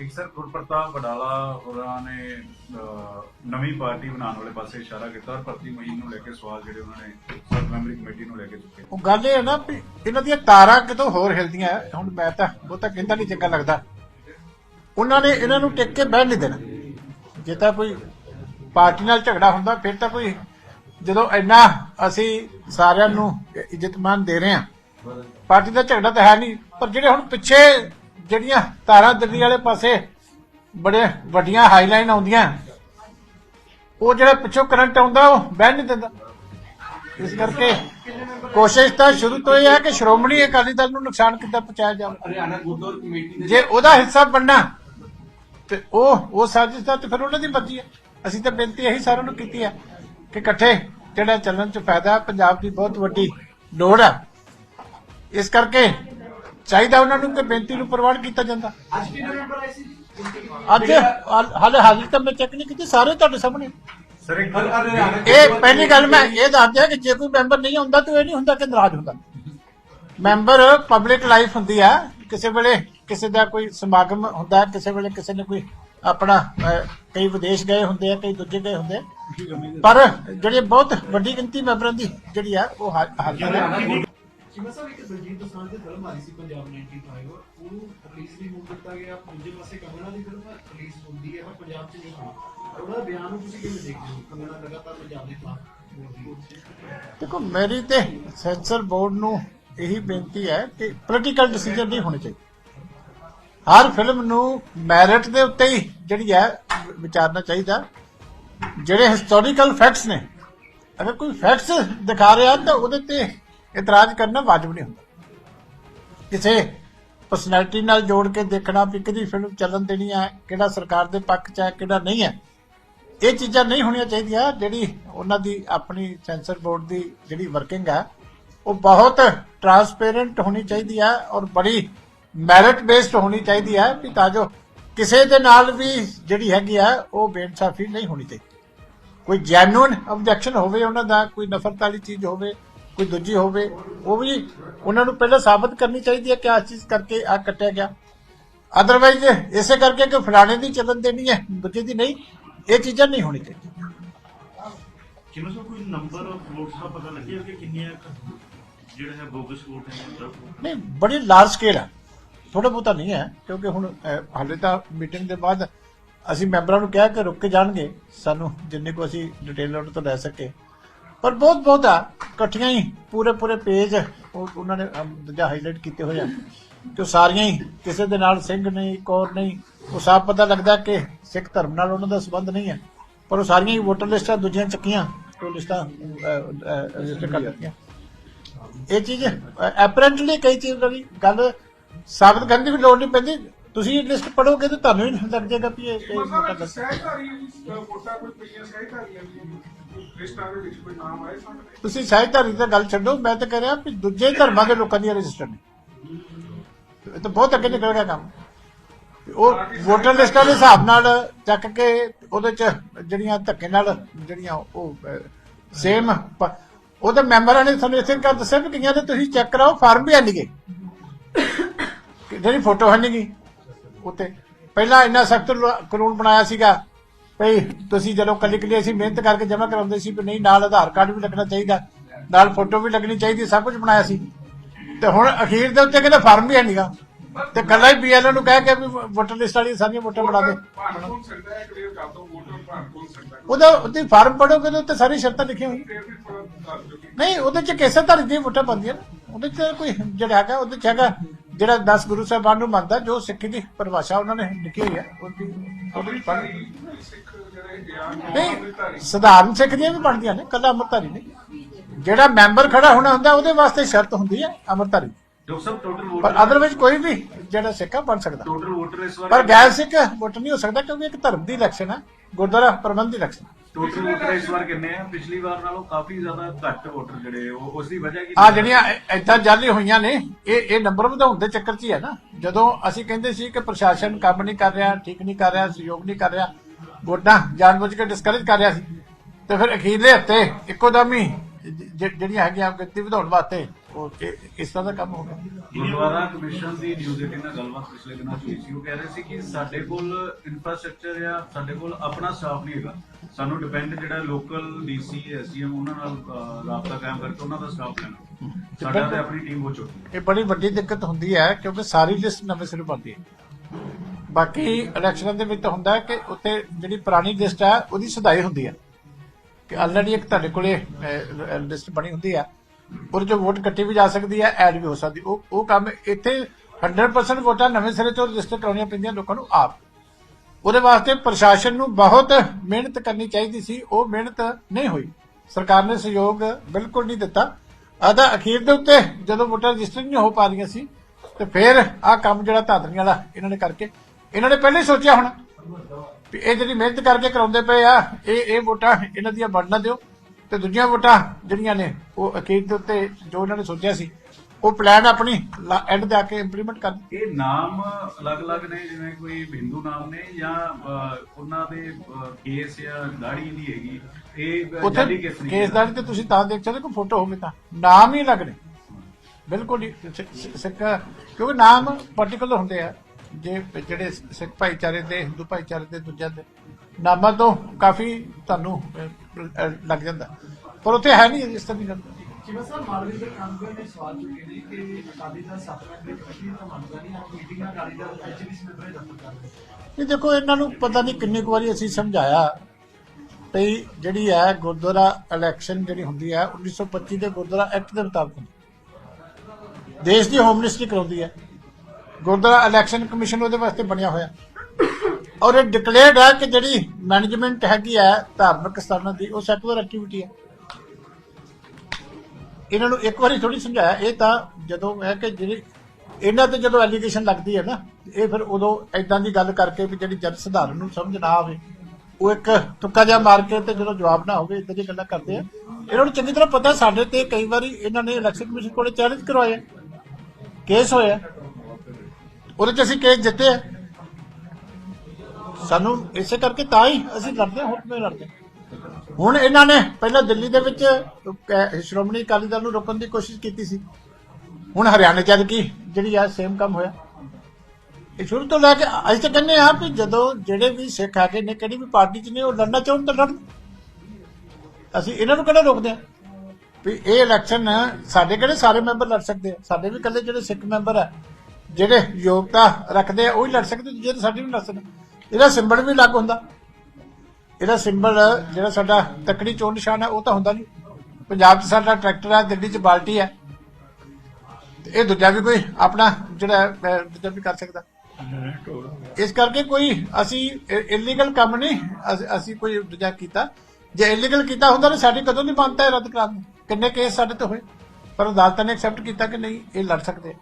ਇੱਕ ਸਰ ਗੁਰਪ੍ਰਤਾਪ ਵਡਾਲਾ ਹੋਰਾਂ ਨੇ ਨਵੀਂ ਪਾਰਟੀ ਬਣਾਉਣ ਵਾਲੇ ਪਾਸੇ ਇਸ਼ਾਰਾ ਕੀਤਾ ਔਰ ਭਰਤੀ ਮੁਹਿੰਮ ਨੂੰ ਲੈ ਕੇ ਸਵਾਲ ਜਿਹੜੇ ਉਹਨਾਂ ਨੇ ਸਬ ਮੈਂਬਰੀ ਕਮੇਟੀ ਨੂੰ ਲੈ ਕੇ ਚੁੱਕੇ। ਉਹ ਗੱਲ ਇਹ ਹੈ ਨਾ ਵੀ ਇਹਨਾਂ ਦੀਆਂ ਤਾਰਾਂ ਕਿਤੋਂ ਹੋਰ ਹਿਲਦੀਆਂ ਹੁਣ ਮੈਂ ਤਾਂ, ਉਹ ਤਾਂ ਕਹਿੰਦਾ ਨਹੀਂ ਚੰਗਾ ਲੱਗਦਾ। ਉਹਨਾਂ ਨੇ ਇਹਨਾਂ ਨੂੰ ਟਿਕ ਕੇ ਬਹਿਣ ਨਹੀਂ ਦੇਣਾ। ਜੇ ਤਾਂ ਕੋਈ ਪਾਰਟੀ ਨਾਲ ਝਗੜਾ ਹੁੰਦਾ, ਫਿਰ ਤਾਂ ਕੋਈ ਜਦੋਂ ਇੰਨਾ ਅਸੀਂ ਸਾਰਿਆਂ ਨੂੰ ਇੱਜ਼ਤਮਾਨ ਦੇ ਰਹੇ ਹਾਂ, ਪਾਰਟੀ ਦਾ ਝਗੜਾ ਤਾਂ ਹੈ ਨਹੀਂ। ਪਰ ਜਿਹੜੇ ਹੁਣ ਪਿੱਛੇ ਜਿਹੜੀਆਂ ਤਾਰਾਂ ਦਿੱਲੀ ਵਾਲੇ ਪਾਸੇ ਬੜੇ ਵੱਡੀਆਂ ਹਾਈਲਾਈਨ ਆਉਂਦੀਆਂ ਉਹ ਜਿਹੜਾ ਪਿੱਛੋਂ ਕਰੰਟ ਆਉਂਦਾ ਉਹ ਬਹਿਣ ਨਹੀਂ ਦਿੰਦਾ। ਇਸ ਕਰਕੇ ਕੋਸ਼ਿਸ਼ ਤਾਂ ਸ਼ੁਰੂ ਤੋਂ ਇਹ ਹੈ ਕਿ ਸ਼੍ਰੋਮਣੀ ਅਕਾਲੀ ਦਲ ਨੂੰ ਨੁਕਸਾਨ ਕਿੱਦਾਂ ਪਹੁੰਚਾਇਆ ਜਾਵੇ। ਹਰਿਆਣਾ ਗੁਰਦੁਆਰਾ ਕਮੇਟੀ ਦੇ ਜੇ ਉਹਦਾ ਹਿੱਸਾ ਬਣਨਾ ਤੇ ਉਹ ਉਹ ਸਾਜ਼ਿਸ਼ ਦਾ ਤੇ ਫਿਰ ਉਹਨਾਂ ਦੀ ਮਰਜ਼ੀ ਹੈ। ਅਸੀਂ ਤਾਂ ਬੇਨਤੀ ਇਹੀ ਸਾਰਿਆਂ ਨੂੰ ਕੀਤੀ ਹੈ ਕਿ ਇਕੱਠੇ ਜਿਹੜਾ ਚੱਲਣ ਚ ਫਾਇਦਾ ਹੈ, ਪੰਜਾਬ ਦੀ ਬਹੁਤ ਵੱਡੀ ਲੋੜ ਹੈ। ਇਸ ਕਰਕੇ ਚਾਹੀਦਾ ਉਹਨਾਂ ਨੂੰ ਕਿ ਬੇਨਤੀ ਨੂੰ ਪ੍ਰਵਾਨ ਕੀਤਾ ਜਾਂਦਾ। ਅੱਜ ਕਿੰਨੇ ਮੈਂਬਰ ਆਏ ਸੀ ਅੱਜ ਹਾਲੇ ਹਾਜ਼ਰ ਤਾਂ ਮੈਂ ਚੈੱਕ ਨਹੀਂ ਕੀਤੀ ਸਾਰੇ ਤੁਹਾਡੇ ਸਾਹਮਣੇ। ਸਰ ਇਹ ਪਹਿਲੀ ਗੱਲ ਮੈਂ ਇਹ ਦੱਸ ਦਿਆਂ ਕਿ ਜੇ ਕੋਈ ਮੈਂਬਰ ਨਹੀਂ ਹੁੰਦਾ ਤਾਂ ਇਹ ਨਹੀਂ ਹੁੰਦਾ ਕਿ ਨਾਰਾਜ਼ ਹੁੰਦਾ। ਮੈਂਬਰ ਪਬਲਿਕ ਲਾਈਫ ਹੁੰਦੀ ਆ ਕਿਸੇ ਵੇਲੇ ਕਿਸੇ ਦਾ ਕੋਈ ਸਮਾਗਮ ਹੁੰਦਾ ਕਿਸੇ ਵੇਲੇ ਕਿਸੇ ਨੇ ਕੋਈ ਆਪਣਾ ਕਈ ਵਿਦੇਸ਼ ਗਏ ਹੁੰਦੇ ਆ ਕਈ ਦੂਜੇ ਗਏ ਹੁੰਦੇ। ਪਰ ਜਿਹੜੇ ਬਹੁਤ ਵੱਡੀ ਗਿਣਤੀ ਮੈਂਬਰਾਂ ਦੀ ਜਿਹੜੀ ਆ ਉਹ ਹਾਜ਼ਰ ਹੈ। ਚੀਮਾ ਸਾਹਿਬ, ਇੱਕ ਦਲਜੀਤ ਦੋਸਾਂਝ ਦੀ ਫਿਲਮ ਆਈ ਸੀ ਪੰਜਾਬ 95 ਉਹਨੂੰ ਰਿਲੀਜ਼ ਨਹੀਂ ਹੋਣ ਦਿੱਤਾ ਗਿਆ। ਦੂਜੇ ਪਾਸੇ ਕੰਗਣਾ ਦੀ ਫਿਲਮ ਰਿਲੀਜ਼ ਹੁੰਦੀ ਹੈ, ਪਰ ਪੰਜਾਬ 'ਚ ਨਹੀਂ ਹੋਣੀ। ਉਹਦਾ ਬਿਆਨ ਨੂੰ ਤੁਸੀਂ ਕਿਵੇਂ ਦੇਖਦੇ ਹੋ? ਕੰਗਣਾ ਲਗਾਤਾਰ ਪੰਜਾਬ ਦੇ ਖਿਲਾਫ ਦੇਖੋ, ਮੇਰੀ ਤੇ ਸੈਂਸਰ ਬੋਰਡ ਨੂੰ ਇਹੀ ਬੇਨਤੀ ਹੈ ਕਿ ਪੋਲੀਟੀਕਲ ਡਿਸੀਜਨ ਨਹੀਂ ਹੋਣੇ ਚਾਹੀਦੇ। ਹਰ ਫਿਲਮ ਨੂੰ ਮੈਰਿਟ ਦੇ ਉੱਤੇ ਹੀ ਜਿਹੜੀ ਹੈ ਵਿਚਾਰਨਾ ਚਾਹੀਦਾ। ਜਿਹੜੇ ਹਿਸਟੋਰੀਕਲ ਫੈਕਟਸ ਨੇ, ਅਗਰ ਕੋਈ ਫੈਕਟਸ ਦਿਖਾ ਰਿਹਾ ਤਾਂ ਉਹਦੇ ਤੇ ਇਤਰਾਜ਼ ਕਰਨਾ ਵਾਜਬ ਨਹੀਂ ਹੁੰਦਾ। ਕਿਸੇ ਪਰਸਨੈਲਿਟੀ ਨਾਲ ਜੋੜ ਕੇ ਦੇਖਣਾ ਵੀ ਕਿਹਦੀ ਫਿਲਮ ਚੱਲਣ ਦੇਣੀ ਹੈ, ਕਿਹੜਾ ਸਰਕਾਰ ਦੇ ਪੱਖ 'ਚ ਹੈ, ਕਿਹੜਾ ਨਹੀਂ ਹੈ। ਇਹ ਚੀਜ਼ਾਂ ਨਹੀਂ ਹੋਣੀਆਂ ਚਾਹੀਦੀਆਂ, ਜਿਹੜੀ ਉਹਨਾਂ ਦੀ ਆਪਣੀ ਸੈਂਸਰ ਬੋਰਡ ਦੀ ਜਿਹੜੀ ਵਰਕਿੰਗ ਹੈ, ਉਹ ਬਹੁਤ ਟਰਾਂਸਪੇਰੈਂਟ ਹੋਣੀ ਚਾਹੀਦੀ ਹੈ ਔਰ ਬੜੀ ਮੈਰਿਟ ਬੇਸਡ ਹੋਣੀ ਚਾਹੀਦੀ ਹੈ ਵੀ ਤਾਂ ਜੋ ਕਿਸੇ ਦੇ ਨਾਲ ਵੀ ਜਿਹੜੀ ਹੈਗੀ ਆ ਉਹ ਬੇਇਨਸਾਫੀ ਨਹੀਂ ਹੋਣੀ ਚਾਹੀਦੀ। ਕੋਈ ਜੈਨੂਇਨ ਆਬਜੈਕਸ਼ਨ ਹੋਵੇ ਉਹਨਾਂ ਦਾ, ਕੋਈ ਨਫ਼ਰਤ ਵਾਲੀ ਚੀਜ਼ ਹੋਵੇ ਕੋਈ ਦੂਜੀ ਹੋਵੇ ਉਹ ਵੀ ਉਹਨਾਂ ਨੂੰ ਪਹਿਲਾਂ ਸਾਬਤ ਕਰਨੀ ਚਾਹੀਦੀ ਹੈ ਕਿ ਆ ਚੀਜ਼ ਕਰਕੇ ਆ ਕੱਟਿਆ ਗਿਆ। ਅਦਰਵਾਈਜ਼ ਇਸੇ ਕਰਕੇ ਕਿ ਫਲਾਣੇ ਦੀ ਚੱਲਣ ਦੇਣੀ ਹੈ ਦੂਜੇ ਦੀ ਨਹੀਂ ਇਹ ਚੀਜ਼ਾਂ ਨਹੀਂ ਹੋਣੀ ਚਾਹੀਦੀ ਕਿਵੇਂ ਸੋ ਕੋਈ ਨੰਬਰ ਵੋਟਸ ਦਾ ਪਤਾ ਲੱਗਿਆ ਕਿ ਕਿੰਨੀਆਂ ਜਿਹੜਾ ਹੈ ਬੋਗਸ ਵੋਟ ਹੈ ਨਹੀਂ ਬੜੀ ਲਾਰਜ ਸਕੇਲ ਹੈ। ਥੋੜਾ ਬਹੁਤਾ ਨਹੀਂ ਹੈ ਕਿਉਂਕਿ ਹੁਣ ਹਾਲੇ ਤਾਂ ਮੀਟਿੰਗ ਦੇ ਬਾਅਦ ਅਸੀਂ ਮੈਂਬਰਾਂ ਨੂੰ ਕਿਹਾ ਕਿ ਰੁਕ ਕੇ ਜਾਣਗੇ ਸਾਨੂੰ ਜਿੰਨੇ ਕੋ ਅਸੀਂ ਡਿਟੇਲ ਉਹਨਾਂ ਤੋਂ ਲੈ ਸਕੇ। ਪਰ ਬਹੁਤ ਬਹੁਤ ਆ। ਇਕੱਠੀਆਂ ਹੀ, ਪੂਰੇ ਪੂਰੇ ਪੇਜ ਉਹਨਾਂ ਨੇ ਦੂਜਾ ਹਾਈਲਾਈਟ ਕੀਤੇ ਹੋਏ ਆ। ਕਿ ਉਹ ਸਾਰੀਆਂ ਹੀ, ਕਿਸੇ ਦੇ ਨਾਲ ਸਿੰਘ ਨਹੀਂ, ਕੌਰ ਨਹੀਂ, ਉਹ ਸਾਫ਼ ਪਤਾ ਲੱਗਦਾ ਕਿ ਸਿੱਖ ਧਰਮ ਨਾਲ ਉਹਨਾਂ ਦਾ ਸੰਬੰਧ ਨਹੀਂ ਹੈ। ਪਰ ਉਹ ਸਾਰੀਆਂ ਹੀ ਵੋਟਰ ਲਿਸਟਾਂ ਦੂਜੀਆਂ ਚੱਕੀਆਂ, ਉਹ ਲਿਸਟਾਂ ਰਜਿਸਟਰ ਕਰ ਦਿੱਤੀਆਂ। ਇਹ ਚੀਜ਼ ਐਪਰੈਂਟਲੀ ਕਈ ਚੀਜ਼ ਦੀ ਗੱਲ, ਸਾਬਤ ਕਰਨ ਦੀ ਵੀ ਲੋੜ ਨਹੀਂ ਪੈਂਦੀ। ਤੁਸੀਂ ਲਿਸਟ ਪੜੋਗੇ ਤਾਂ ਤੁਹਾਨੂੰ ਹੀ ਲੱਗ ਜਾਏਗਾ ਵੀ ਇਹ ਇਹ ਸਹਿਕਾਰੀ ਵੋਟਾਂ ਕੋਈ ਪਈਆਂ ਸਹਿਕਾਰੀਆਂ ਦੀਆਂ ਲਿਸਟਾਂ ਦੇ ਵਿੱਚ ਕੋਈ ਨਾਮ ਆਏ ਸਾਹਮਣੇ ਤੁਸੀਂ ਸਹਿਜਧਾਰੀ ਦੀ ਗੱਲ ਛੱਡੋ ਮੈਂ ਤਾਂ ਕਹਿ ਰਿਹਾ ਵੀ ਦੂਜੇ ਧਰਮਾਂ ਦੇ ਲੋਕਾਂ ਦੀਆਂ ਰਜਿਸਟਰ ਨੇ। ਇਹ ਤਾਂ ਬਹੁਤ ਅੱਗੇ ਨਿਕਲ ਗਿਆ ਕੰਮ। ਉਹ ਵੋਟਰ ਲਿਸਟਾਂ ਦੇ ਹਿਸਾਬ ਨਾਲ ਚੱਕ ਕੇ ਉਹਦੇ ਚ ਜਿਹੜੀਆਂ ਧੱਕੇ ਨਾਲ ਜਿਹੜੀਆਂ ਉਹ ਸੇਮ ਉਹਦੇ ਮੈਂਬਰਾਂ ਨੇ ਸਾਨੂੰ ਇਸੇ ਕਰ ਦੱਸਿਆ ਵੀ ਕਈਆਂ ਦੇ ਤੁਸੀਂ ਚੈੱਕ ਕਰਾਓ ਫਾਰਮ ਵੀ ਨਹੀਂ ਗਏ ਜਿਹੜੀ ਫੋਟੋ ਹੈ ਨਹੀਂ ਗਈ ਉੱਤੇ। ਪਹਿਲਾਂ ਇੰਨਾ ਸਖਤ ਕਾਨੂੰਨ ਬਣਾਇਆ ਸੀਗਾ ਭਈ ਤੁਸੀਂ ਜਦੋਂ ਕੱਲੀ ਕੱਲੀ ਅਸੀਂ ਮਿਹਨਤ ਕਰਕੇ ਜਮ੍ਹਾਂ ਕਰਾਉਂਦੇ ਸੀ ਵੀ ਨਹੀਂ, ਨਾਲ ਆਧਾਰ ਕਾਰਡ ਵੀ ਲੱਗਣਾ ਚਾਹੀਦਾ, ਨਾਲ ਫੋਟੋ ਵੀ ਲੱਗਣੀ ਚਾਹੀਦੀ, ਸਭ ਕੁਝ ਬਣਾਇਆ ਸੀ। ਤੇ ਹੁਣ ਅਖੀਰ ਦੇ ਉੱਤੇ ਕਹਿੰਦੇ ਫਾਰਮ ਵੀ ਹੈ ਨਹੀਂਗਾ ਤੇ ਕੱਲਾ ਹੀ ਬੀਐਲਓ ਨੂੰ ਕਹਿ ਕੇ ਵੀ ਵੋਟਰ ਲਿਸਟ ਵਾਲੀ ਸਾਰੀਆਂ ਵੋਟਾਂ ਬਣਾ ਦੇ। ਉਹਦਾ ਉਹਦੀ ਫਾਰਮ ਪੜੋਗੇ ਤੇ ਉੱਤੇ ਸਾਰੀ ਸ਼ਰਤਾਂ ਲਿਖੀਆਂ ਹੋਈਆਂ। ਨਹੀਂ, ਉਹਦੇ ਚ ਕੇਸਰ ਧਾਰੀ ਦੀਆਂ ਵੋਟਾਂ ਪਾਉਂਦੀਆਂ ਨੇ। ਉਹਦੇ ਚ ਕੋਈ ਜਿਹੜਾ ਹੈਗਾ, ਉਹਦੇ ਚ ਹੈਗਾ ਜਿਹੜਾ 10 ਗੁਰੂ ਸਾਹਿਬਾਨ ਨੂੰ ਮੰਨਦਾ ਜੋ ਸਿੱਖੀ ਦੀ ਪਰਿਭਾਸ਼ਾ ਉਹਨਾਂ ਨੇ ਲਿਖੀ ਹੋਈ ਹੈ ਉਹਦੀ ਨਹੀਂ ਸਧਾਰਨ ਸਿੱਖ ਦੀਆਂ ਵੀ ਬਣਦੀਆਂ ਨੇ ਕੱਲਾ ਅੰਮ੍ਰਿਤਧਾਰੀ ਨਹੀਂ। ਜਿਹੜਾ ਮੈਂਬਰ ਖੜਾ ਹੋਣਾ ਹੁੰਦਾ ਉਹਦੇ ਵਾਸਤੇ ਸ਼ਰਤ ਹੁੰਦੀ ਹੈ ਅੰਮ੍ਰਿਤਧਾਰੀ। ਡਾਕਟਰ ਸਾਹਿਬ ਟੋਟਲ ਪਰ ਅਦਰਵਾਈਜ਼ ਕੋਈ ਵੀ ਜਿਹੜਾ ਸਿੱਖ ਬਣ ਸਕਦਾ। ਟੋਟਲ ਵੋਟਰ ਇਸ ਵਾਰ ਪਰ ਗੈਰ ਸਿੱਖ ਵੋਟ ਨਹੀਂ ਹੋ ਸਕਦਾ ਕਿਉਂਕਿ ਇੱਕ ਧਰਮ ਦੀ ਇਲੈਕਸ਼ਨ ਹੈ ਗੁਰਦੁਆਰਾ ਪ੍ਰਬੰਧ ਦੀ ਇਲੈਕਸ਼ਨ ਟੋਟਲ ਵੋਟਰ ਇਸ ਵਾਰ ਕਿੰਨੇ ਆ? ਪਿਛਲੀ ਵਾਰ ਨਾਲੋਂ ਕਾਫੀ ਜ਼ਿਆਦਾ ਘੱਟ ਵੋਟਰ ਜਿਹੜੇ ਉਹ ਉਸ ਦੀ ਵਜ੍ਹਾ ਕੀ ਆ ਜਿਹੜੀਆਂ ਇਦਾਂ ਜਾਲੀ ਹੋਈਆਂ ਨੇ, ਇਹ ਇਹ ਨੰਬਰ ਵਧਾਉਣ ਦੇ ਚੱਕਰ 'ਚ ਹੀ ਹੈ ਨਾ। ਜਦੋਂ ਅਸੀਂ ਕਹਿੰਦੇ ਸੀ ਕਿ ਪ੍ਰਸ਼ਾਸਨ ਕੰਮ ਨਹੀਂ ਕਰ ਰਿਹਾ, ਠੀਕ ਨਹੀਂ ਕਰ ਰਿਹਾ, ਸਹਿਯੋਗ ਨਹੀਂ ਕਰ ਰਿਹਾ, ਵੋਟਾਂ ਜਾਣਬੁੱਝ ਕੇ ਡਿਸਕਰੇਜ ਕਰ ਰਿਹਾ ਸੀ, ਤੇ ਫਿਰ ਅਖੀਰਲੇ ਹਫ਼ਤੇ ਇੱਕੋ ਦਮ ਹੀ ਜਿਹੜੀਆਂ ਹੈਗੀਆਂ ਗਿਣਤੀ ਵਧਾਉਣ ਵਾਸਤੇ ਇਹ- ਇਸ ਤਰ੍ਹਾਂ ਦਾ ਕੰਮ ਹੋ ਗਿਆ। ਗੁਰਦੁਆਰਾ ਕਮਿਸ਼ਨ ਦੀ ਨਿਊਜ਼ 18 ਨਾਲ ਗੱਲਬਾਤ ਪਿਛਲੇ ਦਿਨਾਂ ਚ ਹੋਈ ਸੀ। ਉਹ ਕਹਿ ਰਹੇ ਸੀ ਕਿ ਸਾਡੇ ਕੋਲ ਇਨਫਰਾਸਟ੍ਰਕਚਰ ਜਾਂ ਸਾਡੇ ਕੋਲ ਆਪਣਾ ਸਟਾਫ ਨਹੀਂ ਹੈਗਾ। ਸਾਨੂੰ ਡਿਪੈਂਡ ਜਿਹੜਾ ਲੋਕਲ ਡੀਸੀ ਐਸਡੀਐਮ ਉਹਨਾਂ ਨਾਲ ਅਹ, ਰਾਬਤਾ ਕਾਇਮ ਕਰਕੇ ਉਹਨਾਂ ਦਾ ਸਟਾਫ ਲੈਣਾ। ਸਾਡਾ ਤੇ ਆਪਣੀ ਟੀਮ ਹੋ ਚੁੱਕੀ ਇਹ ਬੜੀ ਵੱਡੀ ਦਿੱਕਤ ਹੁੰਦੀ ਹੈ ਕਿਉਂਕਿ ਸਾਰੀ ਲਿਸਟ ਨਵੇਂ ਸਿਰੋਂ ਬਣਦੀ ਹੈ। ਬਾਕੀ ਇਲੈਕਸ਼ਨਾਂ ਦੇ ਵਿੱਚ ਤਾਂ ਹੁੰਦਾ ਹੈ ਕਿ ਉੱਤੇ ਜਿਹੜੀ ਪੁਰਾਣੀ ਲਿਸਟ ਹੈ ਉਹਦੀ ਸੁਧਾਈ ਹੁੰਦੀ ਹੈ। ਕਿ ਆਲਰੇਡੀ ਇੱਕ ਤੁਹਾਡੇ ਕੋਲੇ ਲਿਸਟ ਬਣੀ ਹੁੰਦੀ ਹੈ। ਉਹਦੇ ਚੋਂ ਵੋਟ ਕੱਟੀ ਵੀ ਜਾ ਸਕਦੀ ਹੈ, ਐਡ ਵੀ ਹੋ ਸਕਦੀ। ਉਹ ਉਹ ਕੰਮ ਇੱਥੇ 100% ਵੋਟਾਂ ਨਵੇਂ ਸਿਰੇ ਤੋਂ ਰਜਿਸਟਰ ਕਰਾਉਣੀਆਂ ਪੈਂਦੀਆਂ ਲੋਕਾਂ ਨੂੰ ਆਪ। ਉਹਦੇ ਵਾਸਤੇ ਪ੍ਰਸ਼ਾਸਨ ਨੂੰ ਬਹੁਤ ਮਿਹਨਤ ਕਰਨੀ ਚਾਹੀਦੀ ਸੀ, ਉਹ ਮਿਹਨਤ ਨਹੀਂ ਹੋਈ। ਸਰਕਾਰ ਨੇ ਸਹਿਯੋਗ ਬਿਲਕੁਲ ਨਹੀਂ ਦਿੱਤਾ। ਆਦਾ ਅਖੀਰ ਦੇ ਉੱਤੇ ਜਦੋਂ ਵੋਟਾਂ ਰਜਿਸਟਰ ਨਹੀਂ ਹੋ ਪਾ ਰਹੀਆਂ ਸੀ, ਤੇ ਫਿਰ ਆਹ ਕੰਮ ਜਿਹੜਾ ਧਾਦਰੀਆਂ ਵਾਲਾ, ਇਹਨਾਂ ਨੇ ਕਰਕੇ। ਇਹਨਾਂ ਨੇ ਪਹਿਲਾਂ ਹੀ ਸੋਚਿਆ ਹੋਣਾ ਇਹ ਜਿਹੜੀ ਮਿਹਨਤ ਕਰਕੇ ਕਰਾਉਂਦੇ ਪਏ ਆ, ਇਹ ਇਹ ਵੋਟਾਂ ਇਹਨਾਂ ਦੀਆਂ ਵੰਡ ਨਾ ਦਿਓ। ਤੇ ਦੂਜੀਆਂ ਵੋਟਾਂ ਜਿਹੜੀਆਂ ਨੇ ਉਹ ਅਖੀਰ ਦੇ ਉੱਤੇ ਜੋ ਇਹਨਾਂ ਨੇ ਸੋਚਿਆ ਸੀ ਉਹ ਪਲਾਨ ਆਪਣੀ ਐਂਡ ਤੇ ਆ ਕੇ ਇੰਪਲੀਮੈਂਟ ਕਰ ਇਹ ਨਾਮ ਅਲੱਗ-ਅਲੱਗ ਨੇ ਜਿਵੇਂ ਕੋਈ ਹਿੰਦੂ ਨਾਮ ਨੇ ਜਾਂ ਉਹਨਾਂ ਦੇ ਕੇਸ ਜਾਂ ਦਾੜੀ ਨਹੀਂ ਹੈਗੀ। ਇਹ ਜਾਲੀ ਕੇਸ ਨਹੀਂ ਕੇਸਦਾਰੀ ਤੇ ਤੁਸੀਂ ਤਾਂ ਦੇਖ ਸਕਦੇ ਕੋਈ ਫੋਟੋ ਹੋਵੇ ਤਾਂ। ਨਾਮ ਹੀ ਅਲੱਗ ਨੇ। ਬਿਲਕੁਲ ਸਿੱਖ ਕਿਉਂਕਿ ਨਾਮ ਪਾਰਟਿਕੂਲਰ ਹੁੰਦੇ ਆ। ਜੇ ਜਿਹੜੇ ਸਿੱਖ ਭਾਈਚਾਰੇ ਦੇ ਹਿੰਦੂ ਭਾਈਚਾਰੇ ਦੇ ਦੂਜਿਆਂ ਦੇ। ਨਾਮਾਂ ਤੋਂ ਕਾਫੀ ਤੁਹਾਨੂੰ ਲੱਗ ਜਾਂਦਾ। ਪਰ ਉੱਥੇ ਹੈ ਨਹੀਂ ਇਸ ਤਰ੍ਹਾਂ ਦੀ ਗੱਲ। ਜਿਵੇਂ ਸਰ ਮਾਲਵੀ ਦੇ ਕਾਮਗਰ ਨੇ ਸਵਾਲ ਚੁੱਕੇ ਨੇ ਕਿ ਅਕਾਲੀ ਦਲ ਸੱਤ ਮੈਂਬਰੀ ਕਮੇਟੀ ਦਾ ਮੰਨਦਾ ਨਹੀਂ ਆਪ ਮੀਟਿੰਗ ਨਾਲ ਅਕਾਲੀ ਦਲ ਐਚਡੀਸੀ ਮੈਂਬਰ ਦਫਤਰ ਕਰਦੇ ਇਹ ਦੇਖੋ ਇਹਨਾਂ ਨੂੰ ਪਤਾ ਨਹੀਂ ਕਿੰਨੀ ਕੁ ਵਾਰੀ ਅਸੀਂ ਸਮਝਾਇਆ ਵੀ ਜਿਹੜੀ ਹੈ ਗੁਰਦੁਆਰਾ ਇਲੈਕਸ਼ਨ ਜਿਹੜੀ ਹੁੰਦੀ ਹੈ 1925 ਦੇ ਗੁਰਦੁਆਰਾ ਐਕਟ ਦੇ ਮੁਤਾਬਕ। ਦੇਸ਼ ਦੀ ਹੋਮ ਮਿਨਿਸਟਰੀ ਕਰਾਉਂਦੀ ਹੈ। ਗੁਰਦੁਆਰਾ ਇਲੈਕਸ਼ਨ ਕਮਿਸ਼ਨ ਉਹਦੇ ਵਾਸਤੇ ਬਣਿਆ ਹੋਇਆ। ਔਰ ਇਹ ਡਿਕਲੇਅਰਡ ਹੈ ਕਿ ਜਿਹੜੀ ਮੈਨੇਜਮੈਂਟ ਹੈਗੀ ਹੈ ਧਾਰਮਿਕ ਸਥਾਨਾਂ ਦੀ, ਉਹ ਸੈਕੂਲਰ ਐਕਟੀਵਿਟੀ ਹੈ। ਇਹਨਾਂ ਨੂੰ ਇੱਕ ਵਾਰੀ ਥੋੜੀ ਸਮਝਾਇਆ, ਇਹ ਤਾਂ ਜਦੋਂ ਹੈ ਕਿ ਜਿਹੜੀ ਇਹਨਾਂ ਤੇ ਜਦੋਂ ਐਲੀਗੇਸ਼ਨ ਲੱਗਦੀ ਹੈ ਨਾ, ਇਹ ਫਿਰ ਉਦੋਂ ਐਦਾਂ ਦੀ ਗੱਲ ਕਰਕੇ ਵੀ ਜਿਹੜੀ ਜਨ ਸਧਾਰਨ ਨੂੰ ਸਮਝ ਨਾ ਆਵੇ, ਉਹ ਇੱਕ ਤੁੱਕਾ ਜਿਹਾ ਮਾਰ ਕੇ ਤੇ ਜਦੋਂ ਜਵਾਬ ਨਾ ਹੋਵੇ ਇਦਾਂ ਦੀ ਗੱਲਾਂ ਕਰਦੇ ਆ। ਇਹਨਾਂ ਨੂੰ ਚੰਗੀ ਤਰ੍ਹਾਂ ਪਤਾ ਸਾਡੇ ਤੇ ਕਈ ਵਾਰੀ ਇਹਨਾਂ ਨੇ ਇਲੈਕਸ਼ਨ ਕਮਿਸ਼ਨ ਕੋਲੇ ਚੈਲੰਜ ਕਰਵਾਇਆ ਕੇਸ ਹੋਇਆ। ਉਹਦੇ ਚ ਅਸੀਂ ਕੇਸ ਜਿੱਤੇ ਆ। ਸਾਨੂੰ ਇਸੇ ਕਰਕੇ ਤਾਂ ਹੀ ਅਸੀਂ ਲੜਦੇ ਹਾਂ, ਹੁਣ ਲੜਦੇ ਹੁਣ ਇਹਨਾਂ ਨੇ ਪਹਿਲਾਂ ਦਿੱਲੀ ਦੇ ਵਿੱਚ ਸ਼੍ਰੋਮਣੀ ਅਕਾਲੀ ਦਲ ਨੂੰ ਰੋਕਣ ਦੀ ਕੋਸ਼ਿਸ਼ ਕੀਤੀ ਸੀ। ਹੁਣ ਹਰਿਆਣਾ ਚ ਕੀ ਜਿਹੜੀ ਆ ਸੇਮ ਕੰਮ ਹੋਇਆ। ਇਹ ਸ਼ੁਰੂ ਤੋਂ ਲੈ ਕੇ ਅਸੀਂ ਤਾਂ ਕਹਿੰਦੇ ਆ ਵੀ ਜਦੋਂ ਜਿਹੜੇ ਵੀ ਸਿੱਖ ਹੈਗੇ ਨੇ ਕਿਹੜੀ ਵੀ ਪਾਰਟੀ 'ਚ ਨੇ ਉਹ ਲੜਨਾ ਚਾਹੁਣ ਤਾਂ ਲੜਨ। ਅਸੀਂ ਇਹਨਾਂ ਨੂੰ ਕਿਹੜਾ ਰੋਕਦੇ ਆ ਵੀ ਇਹ ਇਲੈਕਸ਼ਨ ਸਾਡੇ ਕਿਹੜੇ ਸਾਰੇ ਮੈਂਬਰ ਲੜ ਸਕਦੇ ਆ? ਸਾਡੇ ਵੀ ਇਕੱਲੇ ਜਿਹੜੇ ਸਿੱਖ ਮੈਂਬਰ ਆ ਜਿਹੜੇ ਯੋਗਤਾ ਰੱਖਦੇ ਆ ਉਹ ਹੀ ਲੜ ਸਕਦੇ ਜਿਹੜੇ ਤਾਂ ਸਾਡੇ ਵੀ ਲੜ ਸਕਦੇ। ਇਹਦਾ ਸਿੰਬਲ ਵੀ ਲੱਗ ਹੁੰਦਾ। ਇਹਦਾ ਸਿੰਬਲ, ਜਿਹੜਾ ਸਾਡਾ ਤਕੜੀ ਚੋਣ ਨਿਸ਼ਾਨ ਹੈ, ਉਹ ਤਾਂ ਹੁੰਦਾ ਨਹੀਂ ਪੰਜਾਬ 'ਚ ਸਾਡਾ ਟਰੈਕਟਰ ਹੈ, ਦਿੱਲੀ 'ਚ ਬਾਲਟੀ ਹੈ। ਇਹ ਦੂਜਾ ਵੀ ਕੋਈ ਆਪਣਾ ਜਿਹੜਾ ਦੂਜਾ ਵੀ ਕਰ ਸਕਦਾ। ਇਸ ਕਰਕੇ ਕੋਈ ਅਸੀਂ ਇਲੀਗਲ ਕੰਮ ਨਹੀਂ ਅਸੀਂ- ਕੋਈ ਦੂਜਾ ਕੀਤਾ। ਜੇ ਇਲੀਗਲ ਕੀਤਾ ਹੁੰਦਾ ਤਾਂ ਸਾਡੀ ਕਦੋਂ ਨਹੀਂ ਬਣਦਾ ਰੱਦ ਕਰਾਉਣ ਕਿੰਨੇ ਕੇਸ ਸਾਡੇ ਤੇ ਹੋਏ? ਪਰ ਅਦਾਲਤਾਂ ਨੇ ਐਕਸੈਪਟ ਕੀਤਾ ਕਿ ਨਹੀਂ, ਇਹ ਲੜ ਸਕਦੇ